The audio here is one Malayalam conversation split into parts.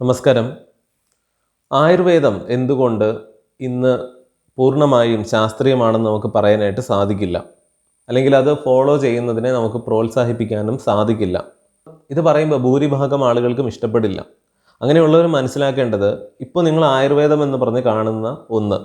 നമസ്കാരം. ആയുർവേദം എന്തുകൊണ്ട് ഇന്ന് പൂർണമായും ശാസ്ത്രീയമാണെന്ന് നമുക്ക് പറയാനായിട്ട് സാധിക്കില്ല. അല്ലെങ്കിൽ അത് ഫോളോ ചെയ്യുന്നതിനെ നമുക്ക് പ്രോത്സാഹിപ്പിക്കാനും സാധിക്കില്ല. ഇത് പറയുമ്പോൾ ഭൂരിഭാഗം ആളുകൾക്കും ഇഷ്ടപ്പെടില്ല. അങ്ങനെയുള്ളവർ മനസ്സിലാക്കേണ്ടത് ഇപ്പോൾ നിങ്ങൾ ആയുർവേദം എന്ന് പറഞ്ഞ് കാണുന്ന ഒന്ന്.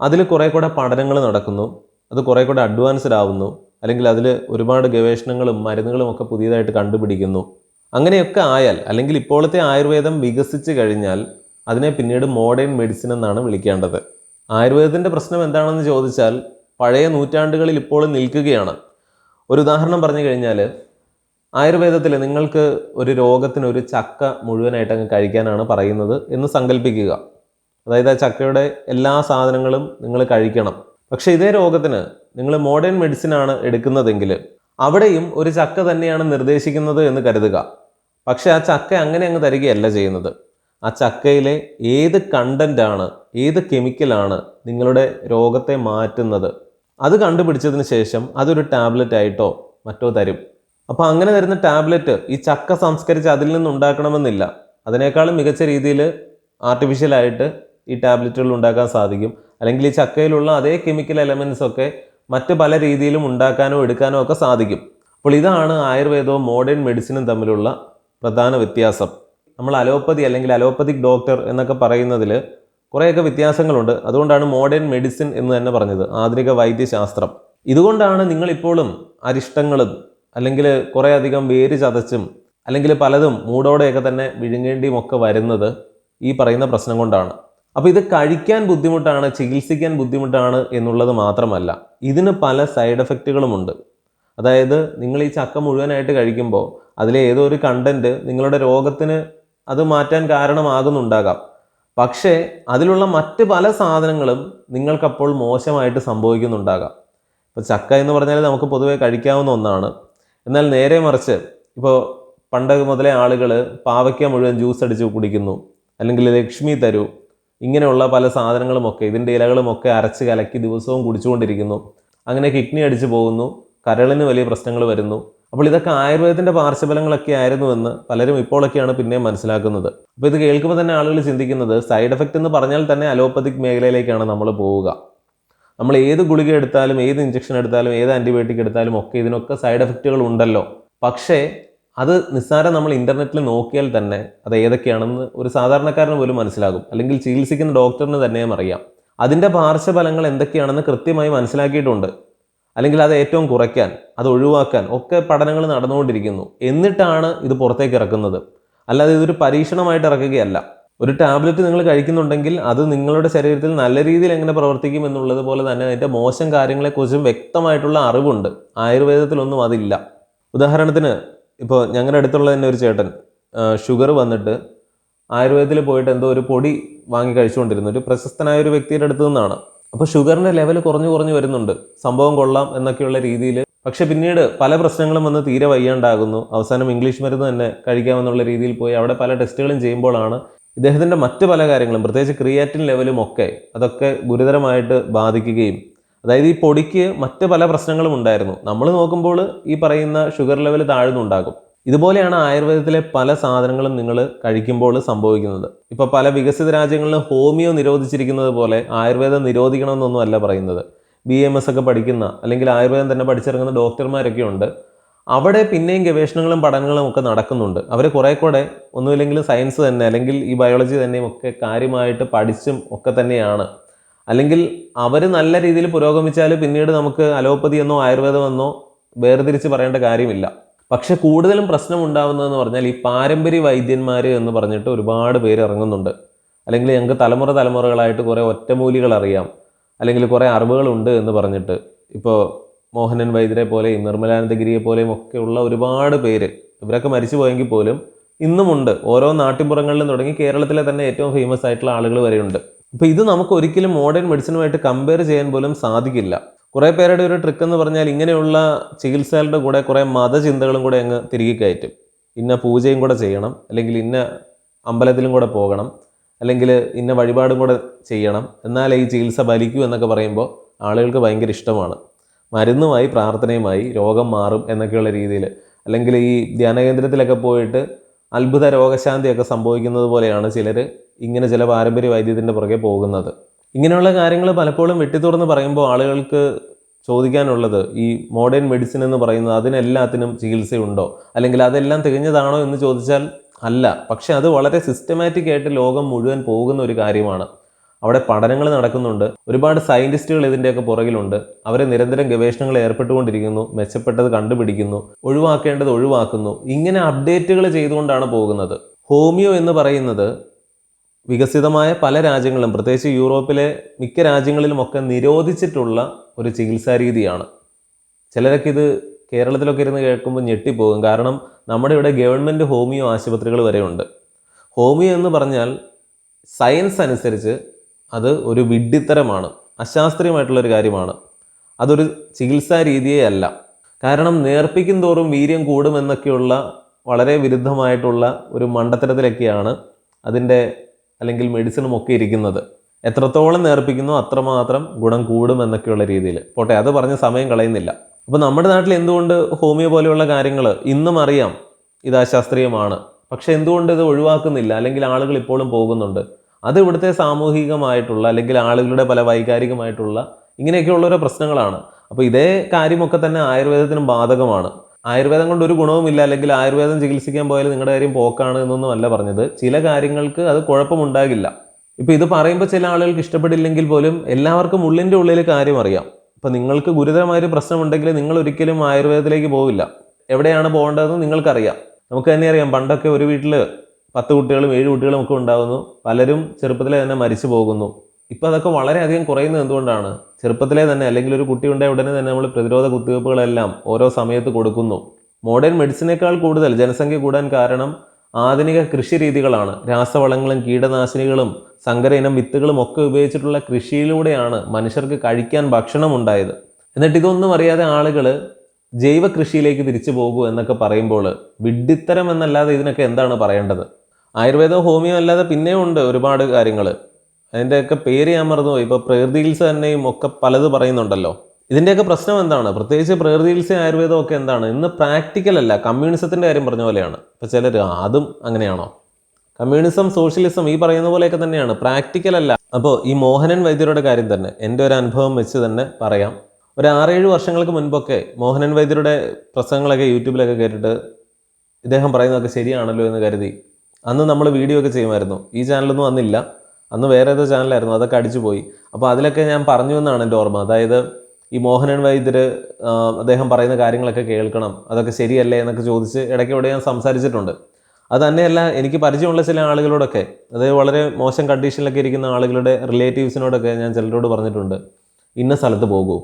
അതിൽ കുറേ കൂടെ പഠനങ്ങൾ നടക്കുന്നു. അത് കുറേ കൂടെ അഡ്വാൻസ്ഡ് ആവുന്നു. അല്ലെങ്കിൽ അതിൽ ഒരുപാട് ഗവേഷണങ്ങളും മരുന്നുകളും ഒക്കെ പുതിയതായിട്ട് കണ്ടുപിടിക്കുന്നു. അങ്ങനെയൊക്കെ ആയാൽ അല്ലെങ്കിൽ ഇപ്പോഴത്തെ ആയുർവേദം വികസിച്ച് കഴിഞ്ഞാൽ അതിനെ പിന്നീട് മോഡേൺ മെഡിസിൻ എന്നാണ് വിളിക്കേണ്ടത്. ആയുർവേദത്തിന്റെ പ്രശ്നം എന്താണെന്ന് ചോദിച്ചാൽ പഴയ നൂറ്റാണ്ടുകളിൽ ഇപ്പോൾ നിൽക്കുകയാണ്. ഒരു ഉദാഹരണം പറഞ്ഞു കഴിഞ്ഞാൽ ആയുർവേദത്തിൽ നിങ്ങൾക്ക് ഒരു രോഗത്തിന് ഒരു ചക്ക മുഴുവനായിട്ട് അങ്ങ് കഴിക്കാനാണ് പറയുന്നത് എന്ന് സങ്കല്പിക്കുക. അതായത് ആ ചക്കയുടെ എല്ലാ സാധനങ്ങളും നിങ്ങൾ കഴിക്കണം. പക്ഷേ ഇതേ രോഗത്തിന് നിങ്ങൾ മോഡേൺ മെഡിസിൻ ആണ് എടുക്കുന്നതെങ്കിൽ അവിടെയും ഒരു ചക്ക തന്നെയാണ് നിർദ്ദേശിക്കുന്നത് എന്ന് കരുതുക. പക്ഷെ ആ ചക്ക അങ്ങനെ അങ്ങ് തരികയല്ല ചെയ്യുന്നത്. ആ ചക്കയിലെ ഏത് കണ്ടന്റാണ് ഏത് കെമിക്കലാണ് നിങ്ങളുടെ രോഗത്തെ മാറ്റുന്നത് അത് കണ്ടുപിടിച്ചതിന് ശേഷം അതൊരു ടാബ്ലറ്റ് ആയിട്ടോ മറ്റോ തരും. അപ്പോൾ അങ്ങനെ തരുന്ന ടാബ്ലറ്റ് ഈ ചക്ക സംസ്കരിച്ച് അതിൽ നിന്ന് ഉണ്ടാക്കണമെന്നില്ല. അതിനേക്കാളും മികച്ച രീതിയിൽ ആർട്ടിഫിഷ്യലായിട്ട് ഈ ടാബ്ലറ്റുകൾ ഉണ്ടാക്കാൻ സാധിക്കും. അല്ലെങ്കിൽ ഈ ചക്കയിലുള്ള അതേ കെമിക്കൽ എലമെൻസ് ഒക്കെ മറ്റ് പല രീതിയിലും ഉണ്ടാക്കാനോ എടുക്കാനോ ഒക്കെ സാധിക്കും. അപ്പോൾ ഇതാണ് ആയുർവേദവും മോഡേൺ മെഡിസിനും തമ്മിലുള്ള പ്രധാന വ്യത്യാസം. നമ്മൾ അലോപ്പതി അല്ലെങ്കിൽ അലോപ്പതിക് ഡോക്ടർ എന്നൊക്കെ പറയുന്നതിൽ കുറേയൊക്കെ വ്യത്യാസങ്ങളുണ്ട്. അതുകൊണ്ടാണ് മോഡേൺ മെഡിസിൻ എന്ന് തന്നെ പറഞ്ഞത് ആധുനിക വൈദ്യശാസ്ത്രം. ഇതുകൊണ്ടാണ് നിങ്ങളിപ്പോഴും അരിഷ്ടങ്ങളും അല്ലെങ്കിൽ കുറേയധികം വേര് ചതച്ചും അല്ലെങ്കിൽ പലതും മൂടോടെയൊക്കെ തന്നെ വിഴുങ്ങേണ്ടിയും ഒക്കെ വരുന്നത് ഈ പറയുന്ന പ്രശ്നം കൊണ്ടാണ്. അപ്പോൾ ഇത് കഴിക്കാൻ ബുദ്ധിമുട്ടാണ് ചികിത്സിക്കാൻ ബുദ്ധിമുട്ടാണ് എന്നുള്ളത് മാത്രമല്ല ഇതിന് പല സൈഡ് എഫക്റ്റുകളുമുണ്ട്. അതായത് നിങ്ങൾ ഈ ചക്ക മുഴുവനായിട്ട് കഴിക്കുമ്പോൾ അതിലെ ഏതോ ഒരു കണ്ടന്റ് നിങ്ങളുടെ രോഗത്തിന് അത് മാറ്റാൻ കാരണമാകുന്നുണ്ടാകാം. പക്ഷേ അതിലുള്ള മറ്റ് പല സാധനങ്ങളും നിങ്ങൾക്കപ്പോൾ മോശമായിട്ട് സംഭവിക്കുന്നുണ്ടാകാം. ഇപ്പോൾ ചക്ക എന്ന് പറഞ്ഞാൽ നമുക്ക് പൊതുവേ കഴിക്കാവുന്ന ഒന്നാണ്. എന്നാൽ നേരെ മറിച്ച് ഇപ്പോൾ പണ്ട് മുതലേ ആളുകൾ പാവയ്ക്ക മുഴുവൻ ജ്യൂസ് അടിച്ച് കുടിക്കുന്നു. അല്ലെങ്കിൽ ലക്ഷ്മി തരൂ ഇങ്ങനെയുള്ള പല സാധനങ്ങളുമൊക്കെ ഇതിന്റെ ഇലകളുമൊക്കെ അരച്ച് കലക്കി ദിവസവും കുടിച്ചുകൊണ്ടിരിക്കുന്നു. അങ്ങനെ കിഡ്നി അടിച്ചു പോകുന്നു. കരളിന് വലിയ പ്രശ്നങ്ങൾ വരുന്നു. അപ്പോൾ ഇതൊക്കെ ആയുർവേദത്തിന്റെ പാർശ്വഫലങ്ങളൊക്കെ ആയിരുന്നുവെന്ന് പലരും ഇപ്പോഴൊക്കെയാണ് പിന്നെ മനസ്സിലാക്കുന്നത്. അപ്പോൾ ഇത് കേൾക്കുമ്പോൾ തന്നെ ആളുകൾ ചിന്തിക്കുന്നത് സൈഡ് എഫക്റ്റ് എന്ന് പറഞ്ഞാൽ തന്നെ അലോപ്പതിക് മേഖലയിലേക്കാണ് നമ്മൾ പോവുക. നമ്മൾ ഏത് ഗുളിക എടുത്താലും ഏത് ഇഞ്ചക്ഷൻ എടുത്താലും ഏത് ആന്റിബയോട്ടിക് എടുത്താലും ഒക്കെ ഇതിനൊക്കെ സൈഡ് എഫക്റ്റുകൾ ഉണ്ടല്ലോ. പക്ഷേ അത് നിസ്സാരം നമ്മൾ ഇന്റർനെറ്റിൽ നോക്കിയാൽ തന്നെ അത് ഏതൊക്കെയാണെന്ന് ഒരു സാധാരണക്കാരന് പോലും മനസ്സിലാകും. അല്ലെങ്കിൽ ചികിത്സിക്കുന്ന ഡോക്ടറിന് തന്നെയും അറിയാം. അതിന്റെ പാർശ്വഫലങ്ങൾ എന്തൊക്കെയാണെന്ന് കൃത്യമായി മനസ്സിലാക്കിയിട്ടുണ്ട്. അല്ലെങ്കിൽ അത് ഏറ്റവും കുറയ്ക്കാൻ അത് ഒഴിവാക്കാൻ ഒക്കെ പഠനങ്ങൾ നടന്നുകൊണ്ടിരിക്കുന്നു. എന്നിട്ടാണ് ഇത് പുറത്തേക്ക് ഇറക്കുന്നത്. അല്ലാതെ ഇതൊരു പരീക്ഷണമായിട്ട് ഇറക്കുകയല്ല. ഒരു ടാബ്ലറ്റ് നിങ്ങൾ കഴിക്കുന്നുണ്ടെങ്കിൽ അത് നിങ്ങളുടെ ശരീരത്തിൽ നല്ല രീതിയിൽ എങ്ങനെ പ്രവർത്തിക്കും എന്നുള്ളത് പോലെ തന്നെ അതിന്റെ മോശം കാര്യങ്ങളെക്കുറിച്ചും വ്യക്തമായിട്ടുള്ള അറിവുണ്ട്. ആയുർവേദത്തിലൊന്നും അതില്ല. ഉദാഹരണത്തിന് ഇപ്പോൾ ഞങ്ങളുടെ അടുത്തുള്ള തന്നെ ഒരു ചേട്ടൻ ഷുഗർ വന്നിട്ട് ആയുർവേദത്തിൽ പോയിട്ട് എന്തോ ഒരു പൊടി വാങ്ങി കഴിച്ചുകൊണ്ടിരുന്നു. ഒരു പ്രശസ്തനായ ഒരു വ്യക്തിയുടെ അടുത്തു നിന്നാണ്. അപ്പോൾ ഷുഗറിന്റെ ലെവൽ കുറഞ്ഞു കുറഞ്ഞു വരുന്നുണ്ട്. സംഭവം കൊള്ളാം എന്നൊക്കെയുള്ള രീതിയിൽ പക്ഷെ പിന്നീട് പല പ്രശ്നങ്ങളും വന്ന് തീരെ വയ്യാണ്ടാകുന്നു. അവസാനം ഇംഗ്ലീഷ് മരുന്ന് തന്നെ കഴിക്കാമെന്നുള്ള രീതിയിൽ പോയി. അവിടെ പല ടെസ്റ്റുകളും ചെയ്യുമ്പോഴാണ് ഇദ്ദേഹത്തിന്റെ മറ്റ് പല കാര്യങ്ങളും പ്രത്യേകിച്ച് ക്രിയാറ്റിൻ ലെവലും ഒക്കെ അതൊക്കെ ഗുരുതരമായിട്ട് ബാധിക്കുകയും അതായത് ഈ പൊടിക്ക് മറ്റ് പല പ്രശ്നങ്ങളും ഉണ്ടായിരുന്നു. നമ്മൾ നോക്കുമ്പോൾ ഈ പറയുന്ന ഷുഗർ ലെവൽ താഴ്ന്നുണ്ടാകും. ഇതുപോലെയാണ് ആയുർവേദത്തിലെ പല സാധനങ്ങളും നിങ്ങൾ കഴിക്കുമ്പോൾ സംഭവിക്കുന്നത്. ഇപ്പോൾ പല വികസിത രാജ്യങ്ങളിലും ഹോമിയോ നിരോധിച്ചിരിക്കുന്നത് പോലെ ആയുർവേദം നിരോധിക്കണമെന്നൊന്നും അല്ല പറയുന്നത്. ബി എം എസ് ഒക്കെ പഠിക്കുന്ന അല്ലെങ്കിൽ ആയുർവേദം തന്നെ പഠിച്ചിറങ്ങുന്ന ഡോക്ടർമാരൊക്കെ ഉണ്ട്. അവിടെ പിന്നെയും ഗവേഷണങ്ങളും പഠനങ്ങളും ഒക്കെ നടക്കുന്നുണ്ട്. അവർ കുറേ കൂടെ ഒന്നുമില്ലെങ്കിലും സയൻസ് തന്നെ അല്ലെങ്കിൽ ഈ ബയോളജി തന്നെയും ഒക്കെ കാര്യമായിട്ട് പഠിച്ചും ഒക്കെ തന്നെയാണ്. അല്ലെങ്കിൽ അവർ നല്ല രീതിയിൽ പുരോഗമിച്ചാൽ പിന്നീട് നമുക്ക് അലോപ്പതി എന്നോ ആയുർവേദം എന്നോ വേർതിരിച്ച് പറയേണ്ട കാര്യമില്ല. പക്ഷെ കൂടുതലും പ്രശ്നം ഉണ്ടാവുന്നതെന്ന് പറഞ്ഞാൽ ഈ പാരമ്പര്യ വൈദ്യന്മാർ എന്ന് പറഞ്ഞിട്ട് ഒരുപാട് പേര് ഇറങ്ങുന്നുണ്ട്. അല്ലെങ്കിൽ ഞങ്ങൾക്ക് തലമുറ തലമുറകളായിട്ട് കുറേ ഒറ്റമൂലികൾ അറിയാം. അല്ലെങ്കിൽ കുറേ അറിവുകളുണ്ട് എന്ന് പറഞ്ഞിട്ട്. ഇപ്പോൾ മോഹനൻ വൈദ്യരെ പോലെയും നിർമ്മലാനന്ദഗിരിയെ പോലെയും ഒക്കെയുള്ള ഒരുപാട് പേര്. ഇവരൊക്കെ മരിച്ചു പോയെങ്കിൽ പോലും ഇന്നുമുണ്ട് ഓരോ നാട്ടിൻപുറങ്ങളിലും തുടങ്ങി കേരളത്തിലെ തന്നെ ഏറ്റവും ഫേമസ് ആയിട്ടുള്ള ആളുകൾ വരെയുണ്ട്. അപ്പോൾ ഇത് നമുക്ക് ഒരിക്കലും മോഡേൺ മെഡിസിനുമായിട്ട് കമ്പയർ ചെയ്യാൻ പോലും സാധിക്കില്ല. കുറേ പേരുടെ ഒരു ട്രിക്ക് എന്ന് പറഞ്ഞാൽ ഇങ്ങനെയുള്ള ചികിത്സകളുടെ കൂടെ കുറേ മതചിന്തകളും കൂടെ അങ്ങ് തിരികെ കയറ്റും. ഇന്ന പൂജയും കൂടെ ചെയ്യണം അല്ലെങ്കിൽ ഇന്ന അമ്പലത്തിലും കൂടെ പോകണം അല്ലെങ്കിൽ ഇന്ന വഴിപാടും കൂടെ ചെയ്യണം എന്നാലേ ഈ ചികിത്സ ഫലിക്കൂ എന്നൊക്കെ പറയുമ്പോൾ ആളുകൾക്ക് ഭയങ്കര ഇഷ്ടമാണ്. മരുന്നുമായി പ്രാർത്ഥനയുമായി രോഗം മാറും എന്നൊക്കെയുള്ള രീതിയിൽ അല്ലെങ്കിൽ ഈ ധ്യാനകേന്ദ്രത്തിലൊക്കെ പോയിട്ട് അത്ഭുത രോഗശാന്തിയൊക്കെ സംഭവിക്കുന്നത് പോലെയാണ് ചിലർ ഇങ്ങനെ ചില പാരമ്പര്യ വൈദ്യത്തിന്റെ പുറകെ പോകുന്നത്. ഇങ്ങനെയുള്ള കാര്യങ്ങൾ പലപ്പോഴും വെട്ടിത്തുറന്ന് പറയുമ്പോൾ ആളുകൾക്ക് ചോദിക്കാനുള്ളത് ഈ മോഡേൺ മെഡിസിൻ എന്ന് പറയുന്നത് അതിനെല്ലാത്തിനും ചികിത്സയുണ്ടോ? അല്ലെങ്കിൽ അതെല്ലാം തികഞ്ഞതാണോ എന്ന് ചോദിച്ചാൽ അല്ല. പക്ഷെ അത് വളരെ സിസ്റ്റമാറ്റിക് ആയിട്ട് ലോകം മുഴുവൻ പോകുന്ന ഒരു കാര്യമാണ്. അവിടെ പഠനങ്ങൾ നടക്കുന്നുണ്ട്. ഒരുപാട് സയന്റിസ്റ്റുകൾ ഇതിന്റെയൊക്കെ പുറകിലുണ്ട്. അവർ നിരന്തരം ഗവേഷണങ്ങൾ ഏർപ്പെട്ടുകൊണ്ടിരിക്കുന്നു. മെച്ചപ്പെട്ടത് കണ്ടുപിടിക്കുന്നു. ഒഴിവാക്കേണ്ടത് ഒഴിവാക്കുന്നു. ഇങ്ങനെ അപ്ഡേറ്റുകൾ ചെയ്തുകൊണ്ടാണ് പോകുന്നത്. ഹോമിയോ എന്ന് പറയുന്നത് വികസിതമായ പല രാജ്യങ്ങളിലും പ്രത്യേകിച്ച് യൂറോപ്പിലെ മിക്ക രാജ്യങ്ങളിലുമൊക്കെ നിരോധിച്ചിട്ടുള്ള ഒരു ചികിത്സാ രീതിയാണ്. ചിലരൊക്കെ ഇത് കേരളത്തിലൊക്കെ ഇരുന്ന് കേൾക്കുമ്പോൾ ഞെട്ടിപ്പോകും. കാരണം നമ്മുടെ ഇവിടെ ഗവൺമെന്റ് ഹോമിയോ ആശുപത്രികൾ വരെയുണ്ട്. ഹോമിയോ എന്ന് പറഞ്ഞാൽ സയൻസ് അനുസരിച്ച് അത് ഒരു വിഡ്ഢിത്തരമാണ്. അശാസ്ത്രീയമായിട്ടുള്ളൊരു കാര്യമാണ്. അതൊരു ചികിത്സാ രീതിയേ അല്ല. കാരണം നേർപ്പിക്കും തോറും വീര്യം കൂടുമെന്നൊക്കെയുള്ള വളരെ വിരുദ്ധമായിട്ടുള്ള ഒരു മണ്ടത്തരത്തിലൊക്കെയാണ് അതിന്റെ അല്ലെങ്കിൽ മെഡിസിനും ഒക്കെ ഇരിക്കുന്നത്. എത്രത്തോളം നേർപ്പിക്കുന്നു അത്രമാത്രം ഗുണം കൂടും എന്നൊക്കെയുള്ള രീതിയിൽ. പോട്ടെ അത് പറഞ്ഞ് സമയം കളയുന്നില്ല. അപ്പോൾ നമ്മുടെ നാട്ടിൽ എന്തുകൊണ്ട് ഹോമിയോ പോലെയുള്ള കാര്യങ്ങൾ ഇന്നും അറിയാം ഇത് അശാസ്ത്രീയമാണ്. പക്ഷെ എന്തുകൊണ്ട് ഇത് ഒഴിവാക്കുന്നില്ല? അല്ലെങ്കിൽ ആളുകൾ ഇപ്പോഴും പോകുന്നുണ്ട്. അത് ഇവിടുത്തെ സാമൂഹികമായിട്ടുള്ള അല്ലെങ്കിൽ ആളുകളുടെ പല വൈകാരികമായിട്ടുള്ള ഇങ്ങനെയൊക്കെയുള്ള ഓരോ പ്രശ്നങ്ങളാണ്. അപ്പോൾ ഇതേ കാര്യമൊക്കെ തന്നെ ആയുർവേദത്തിനും ബാധകമാണ്. ആയുർവേദം കൊണ്ട് ഒരു ഗുണവുമില്ല. അല്ലെങ്കിൽ ആയുർവേദം ചികിത്സിക്കാൻ പോയാൽ നിങ്ങളുടെ കാര്യം പോക്കാണ് എന്നൊന്നും അല്ല പറഞ്ഞത്. ചില കാര്യങ്ങൾക്ക് അത് കുഴപ്പമുണ്ടാകില്ല. ഇപ്പോൾ ഇത് പറയുമ്പോൾ ചില ആളുകൾക്ക് ഇഷ്ടപ്പെടില്ലെങ്കിൽ പോലും എല്ലാവർക്കും ഉള്ളിന്റെ ഉള്ളിൽ കാര്യം അറിയാം. ഇപ്പോൾ നിങ്ങൾക്ക് ഗുരുതരമായൊരു പ്രശ്നമുണ്ടെങ്കിൽ നിങ്ങൾ ഒരിക്കലും ആയുർവേദത്തിലേക്ക് പോവില്ല. എവിടെയാണ് പോകേണ്ടതെന്ന് നിങ്ങൾക്കറിയാം. നമുക്ക് തന്നെ അറിയാം. പണ്ടൊക്കെ ഒരു വീട്ടിൽ പത്ത് കുട്ടികളും ഏഴ് കുട്ടികളും ഒക്കെ ഉണ്ടാകുന്നു പലരും ചെറുപ്പത്തിലെ തന്നെ മരിച്ചു പോകുന്നു. ഇപ്പോൾ അതൊക്കെ വളരെയധികം കുറയുന്നത് എന്തുകൊണ്ടാണ്? ചെറുപ്പത്തിലെ തന്നെ അല്ലെങ്കിൽ ഒരു കുട്ടി ഉണ്ടായ ഉടനെ തന്നെ നമ്മൾ പ്രതിരോധ കുത്തിവയ്പ്പുകളെല്ലാം ഓരോ സമയത്ത് കൊടുക്കുന്നു. മോഡേൺ മെഡിസിനേക്കാൾ കൂടുതൽ ജനസംഖ്യ കൂടാൻ കാരണം ആധുനിക കൃഷി രീതികളാണ്. രാസവളങ്ങളും കീടനാശിനികളും സങ്കര ഇനം വിത്തുകളും ഒക്കെ ഉപയോഗിച്ചിട്ടുള്ള കൃഷിയിലൂടെയാണ് മനുഷ്യർക്ക് കഴിക്കാൻ ഭക്ഷണം ഉണ്ടായത്. എന്നിട്ട് ഇതൊന്നും അറിയാതെ ആളുകൾ ജൈവ കൃഷിയിലേക്ക് തിരിച്ചു പോകൂ എന്നൊക്കെ പറയുമ്പോൾ വിഡ്ഢിത്തരം എന്നല്ലാതെ ഇതിനൊക്കെ എന്താണ് പറയേണ്ടത്? ആയുർവേദം ഹോമിയോ അല്ലാതെ പിന്നെയും ഉണ്ട് ഒരുപാട് കാര്യങ്ങൾ അതിന്റെയൊക്കെ പേര് ഞാൻ മറന്നുപോയി. ഇപ്പോൾ പ്രകൃതിയിൽസ് തന്നെയും ഒക്കെ പലത് പറയുന്നുണ്ടല്ലോ. ഇതിന്റെയൊക്കെ പ്രശ്നം എന്താണ്? പ്രത്യേകിച്ച് പ്രകൃതിയിൽസ് ആയുർവേദം ഒക്കെ എന്താണ്? ഇന്ന് പ്രാക്ടിക്കൽ അല്ല കമ്മ്യൂണിസത്തിന്റെ കാര്യം പറഞ്ഞ പോലെയാണ്. ഇപ്പോൾ ചിലർ അതും അങ്ങനെയാണോ? കമ്മ്യൂണിസം സോഷ്യലിസം ഈ പറയുന്ന പോലെയൊക്കെ തന്നെയാണ്. പ്രാക്ടിക്കൽ അല്ല. അപ്പോൾ ഈ മോഹനൻ വൈദ്യരുടെ കാര്യം തന്നെ എന്റെ ഒരു അനുഭവം വെച്ച് തന്നെ പറയാം. ഒരു ആറേഴ് വർഷങ്ങൾക്ക് മുൻപൊക്കെ മോഹനൻ വൈദ്യരുടെ പ്രസംഗങ്ങളൊക്കെ യൂട്യൂബിലൊക്കെ കേട്ടിട്ട് ഇദ്ദേഹം പറയുന്നതൊക്കെ ശരിയാണല്ലോ എന്ന് കരുതി. അന്ന് നമ്മൾ വീഡിയോ ഒക്കെ ചെയ്യുമായിരുന്നു. ഈ ചാനലൊന്നും അന്നില്ല അന്ന് വേറെ ഏതോ ചാനലായിരുന്നു അതൊക്കെ അടിച്ചു പോയി. അപ്പോൾ അതിലൊക്കെ ഞാൻ പറഞ്ഞു എന്നാണ് എന്റെ ഓർമ്മ. അതായത് ഈ മോഹനൻ വൈദ്യർ അദ്ദേഹം പറയുന്ന കാര്യങ്ങളൊക്കെ കേൾക്കണം അതൊക്കെ ശരിയല്ലേ എന്നൊക്കെ ചോദിച്ച് ഇടയ്ക്ക് ഇവിടെ ഞാൻ സംസാരിച്ചിട്ടുണ്ട്. അത് തന്നെയല്ല എനിക്ക് പരിചയമുള്ള ചില ആളുകളോടൊക്കെ അതായത് വളരെ മോശം കണ്ടീഷനിലൊക്കെ ഇരിക്കുന്ന ആളുകളുടെ റിലേറ്റീവ്സിനോടൊക്കെ ഞാൻ ചിലരോട് പറഞ്ഞിട്ടുണ്ട് ഇന്ന സ്ഥലത്ത് പോകൂ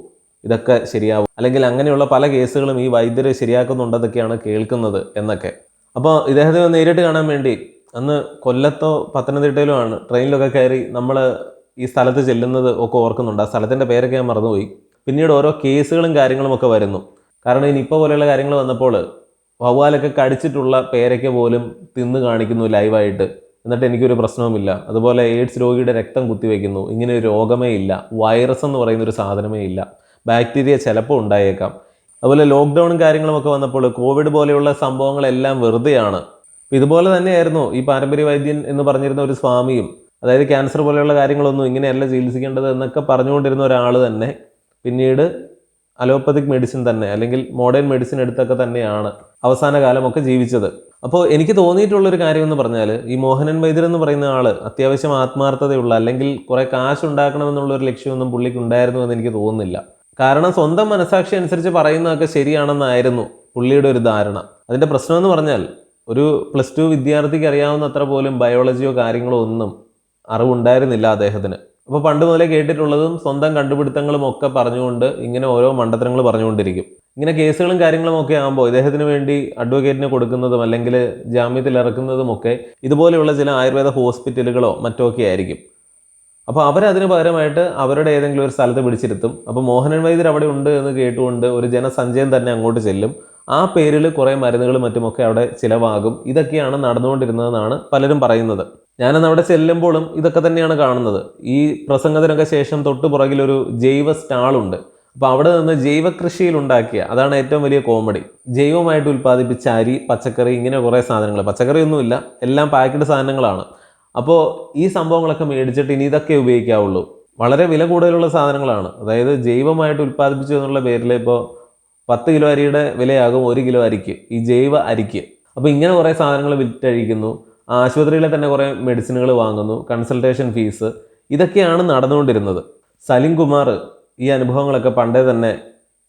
ഇതൊക്കെ ശരിയാവും. അല്ലെങ്കിൽ അങ്ങനെയുള്ള പല കേസുകളും ഈ വൈദ്യർ ശരിയാക്കുന്നുണ്ടെന്നൊക്കെയാണ് കേൾക്കുന്നത് എന്നൊക്കെ. അപ്പോൾ ഇദ്ദേഹത്തെ നേരിട്ട് കാണാൻ വേണ്ടി അന്ന് കൊല്ലത്തോ പത്തനംതിട്ടയിലോ ആണ് ട്രെയിനിലൊക്കെ കയറി നമ്മൾ ഈ സ്ഥലത്ത് ചെല്ലുന്നത് ഒക്കെ ഓർക്കുന്നുണ്ട്. ആ സ്ഥലത്തിന്റെ പേരൊക്കെ ഞാൻ മറന്നുപോയി. പിന്നീട് ഓരോ കേസുകളും കാര്യങ്ങളും ഒക്കെ വരുന്നു. കാരണം ഈ പോലെയുള്ള കാര്യങ്ങൾ വന്നപ്പോൾ വവ്വാലൊക്കെ കടിച്ചിട്ടുള്ള പേരയ്ക്ക പോലും തിന്ന് കാണിക്കുന്നു ലൈവായിട്ട്. എന്നിട്ട് എനിക്കൊരു പ്രശ്നവുമില്ല. അതുപോലെ എയ്ഡ്സ് രോഗിയുടെ രക്തം കുത്തിവെക്കുന്നു. ഇങ്ങനെ ഒരു രോഗമേ ഇല്ല. വൈറസ് എന്ന് പറയുന്ന ഒരു സാധനമേ ഇല്ല. ബാക്ടീരിയ ചിലപ്പോൾ ഉണ്ടായേക്കാം. അതുപോലെ ലോക്ക്ഡൗണും കാര്യങ്ങളും ഒക്കെ വന്നപ്പോൾ കോവിഡ് പോലെയുള്ള സംഭവങ്ങളെല്ലാം വെറുതെയാണ് ഇതുപോലെ തന്നെയായിരുന്നു ഈ പാരമ്പര്യ വൈദ്യൻ എന്ന് പറഞ്ഞിരുന്ന ഒരു സ്വാമിയും അതായത് ക്യാൻസർ പോലെയുള്ള കാര്യങ്ങളൊന്നും ഇങ്ങനെയല്ല ചികിത്സിക്കേണ്ടത് എന്നൊക്കെ പറഞ്ഞുകൊണ്ടിരുന്ന ഒരാൾ തന്നെ പിന്നീട് അലോപ്പതിക് മെഡിസിൻ തന്നെ അല്ലെങ്കിൽ മോഡേൺ മെഡിസിൻ എടുത്തൊക്കെ തന്നെയാണ് അവസാന കാലമൊക്കെ ജീവിച്ചത്. അപ്പോൾ എനിക്ക് തോന്നിയിട്ടുള്ളൊരു കാര്യം എന്ന് പറഞ്ഞാൽ ഈ മോഹനൻ വൈദ്യർ എന്ന് പറയുന്ന ആൾ അത്യാവശ്യം ആത്മാർത്ഥതയുള്ള അല്ലെങ്കിൽ കുറേ കാശ് ഉണ്ടാക്കണമെന്നുള്ള ഒരു ലക്ഷ്യമൊന്നും പുള്ളിക്ക് ഉണ്ടായിരുന്നു എന്ന് എനിക്ക് തോന്നുന്നില്ല. കാരണം സ്വന്തം മനസാക്ഷി അനുസരിച്ച് പറയുന്നതൊക്കെ ശരിയാണെന്നായിരുന്നു പുള്ളിയുടെ ഒരു ധാരണ. അതിന്റെ പ്രശ്നം എന്ന് പറഞ്ഞാൽ ഒരു പ്ലസ് ടു വിദ്യാർത്ഥിക്ക് അറിയാവുന്നത്ര പോലും ബയോളജിയോ കാര്യങ്ങളോ ഒന്നും അറിവുണ്ടായിരുന്നില്ല അദ്ദേഹത്തിന്. അപ്പോൾ പണ്ട് മുതലേ കേട്ടിട്ടുള്ളതും സ്വന്തം കണ്ടുപിടുത്തങ്ങളും ഒക്കെ പറഞ്ഞുകൊണ്ട് ഇങ്ങനെ ഓരോ മണ്ടത്തരങ്ങൾ പറഞ്ഞുകൊണ്ടിരിക്കും. ഇങ്ങനെ കേസുകളും കാര്യങ്ങളും ഒക്കെ ആകുമ്പോൾ ഇദ്ദേഹത്തിന് വേണ്ടി അഡ്വക്കേറ്റിന് കൊടുക്കുന്നതും അല്ലെങ്കിൽ ജാമ്യത്തിൽ ഇറക്കുന്നതുമൊക്കെ ഇതുപോലെയുള്ള ചില ആയുർവേദ ഹോസ്പിറ്റലുകളോ മറ്റോ ഒക്കെ ആയിരിക്കും. അപ്പോൾ അവരതിന് പകരമായിട്ട് അവരുടെ ഏതെങ്കിലും ഒരു സ്ഥലത്ത് പിടിച്ചിരുത്തും. അപ്പോൾ മോഹനൻ വൈദ്യർ അവിടെ ഉണ്ട് എന്ന് കേട്ടുകൊണ്ട് ഒരു ജനസഞ്ചയം തന്നെ അങ്ങോട്ട് ചെല്ലും. ആ പേരിൽ കുറേ മരുന്നുകളും മറ്റുമൊക്കെ അവിടെ ചിലവാകും. ഇതൊക്കെയാണ് നടന്നുകൊണ്ടിരുന്നതെന്നാണ് പലരും പറയുന്നത്. ഞാനന്ന് അവിടെ ചെല്ലുമ്പോഴും ഇതൊക്കെ തന്നെയാണ് കാണുന്നത്. ഈ പ്രസംഗത്തിനൊക്കെ ശേഷം തൊട്ട് പുറകിലൊരു ജൈവ സ്റ്റാളുണ്ട് അപ്പോൾ അവിടെ നിന്ന് ജൈവ ഉണ്ടാക്കിയ അതാണ് ഏറ്റവും വലിയ കോമഡി. ജൈവമായിട്ട് ഉൽപ്പാദിപ്പിച്ച അരി പച്ചക്കറി ഇങ്ങനെ കുറേ സാധനങ്ങൾ. പച്ചക്കറിയൊന്നുമില്ല എല്ലാം പാക്കഡ് സാധനങ്ങളാണ്. അപ്പോൾ ഈ സംഭവങ്ങളൊക്കെ മേടിച്ചിട്ട് ഇനി ഇതൊക്കെ ഉപയോഗിക്കാവുള്ളൂ. വളരെ വില കൂടുതലുള്ള സാധനങ്ങളാണ്. അതായത് ജൈവമായിട്ട് ഉൽപ്പാദിപ്പിച്ചു എന്നുള്ള പേരിൽ ഇപ്പോൾ പത്ത് കിലോ അരിയുടെ വിലയാകും ഒരു കിലോ അരിക്ക് ഈ ജൈവ അരിക്ക്. അപ്പോൾ ഇങ്ങനെ കുറേ സാധനങ്ങൾ വിറ്റഴിക്കുന്നു. ആശുപത്രിയിലെ തന്നെ കുറേ മെഡിസിനുകൾ വാങ്ങുന്നു കൺസൾട്ടേഷൻ ഫീസ്. ഇതൊക്കെയാണ് നടന്നുകൊണ്ടിരുന്നത്. സലിം കുമാർ ഈ അനുഭവങ്ങളൊക്കെ പണ്ടേ തന്നെ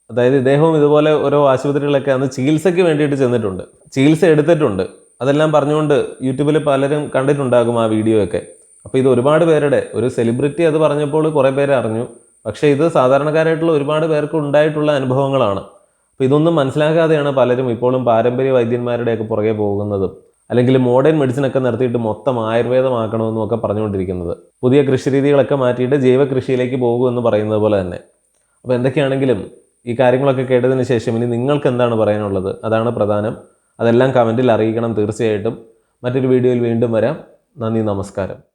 അതായത് ഇദ്ദേഹവും ഇതുപോലെ ഓരോ ആശുപത്രികളൊക്കെ അന്ന് ചികിത്സയ്ക്ക് വേണ്ടിയിട്ട് ചെന്നിട്ടുണ്ട്. ചികിത്സ എടുത്തിട്ടുണ്ട്. അതെല്ലാം പറഞ്ഞുകൊണ്ട് യൂട്യൂബിൽ പലരും കണ്ടിട്ടുണ്ടാകും ആ വീഡിയോ ഒക്കെ. അപ്പോൾ ഇത് ഒരുപാട് പേരുടെ ഒരു സെലിബ്രിറ്റി അത് പറഞ്ഞപ്പോൾ കുറേ പേര് അറിഞ്ഞു. പക്ഷേ ഇത് സാധാരണക്കാരായിട്ടുള്ള ഒരുപാട് പേർക്ക് ഉണ്ടായിട്ടുള്ള അനുഭവങ്ങളാണ്. അപ്പോൾ ഇതൊന്നും മനസ്സിലാക്കാതെയാണ് പലരും ഇപ്പോഴും പാരമ്പര്യ വൈദ്യന്മാരുടെയൊക്കെ പുറകെ പോകുന്നതും അല്ലെങ്കിൽ മോഡേൺ മെഡിസിനൊക്കെ നിർത്തിയിട്ട് മൊത്തം ആയുർവേദമാക്കണമെന്നും ഒക്കെ പറഞ്ഞുകൊണ്ടിരിക്കുന്നത്. പുതിയ കൃഷിരീതികളൊക്കെ മാറ്റിയിട്ട് ജൈവ കൃഷിയിലേക്ക് പോകുമെന്ന് പറയുന്നത് പോലെ തന്നെ. അപ്പോൾ എന്തൊക്കെയാണെങ്കിലും ഈ കാര്യങ്ങളൊക്കെ കേട്ടതിന് ശേഷം ഇനി നിങ്ങൾക്ക് എന്താണ് പറയാനുള്ളത്? അതാണ് പ്രധാനം. അതെല്ലാം കമന്റിൽ അറിയിക്കണം തീർച്ചയായിട്ടും. മറ്റൊരു വീഡിയോയിൽ വീണ്ടും വരാം. നന്ദി നമസ്കാരം.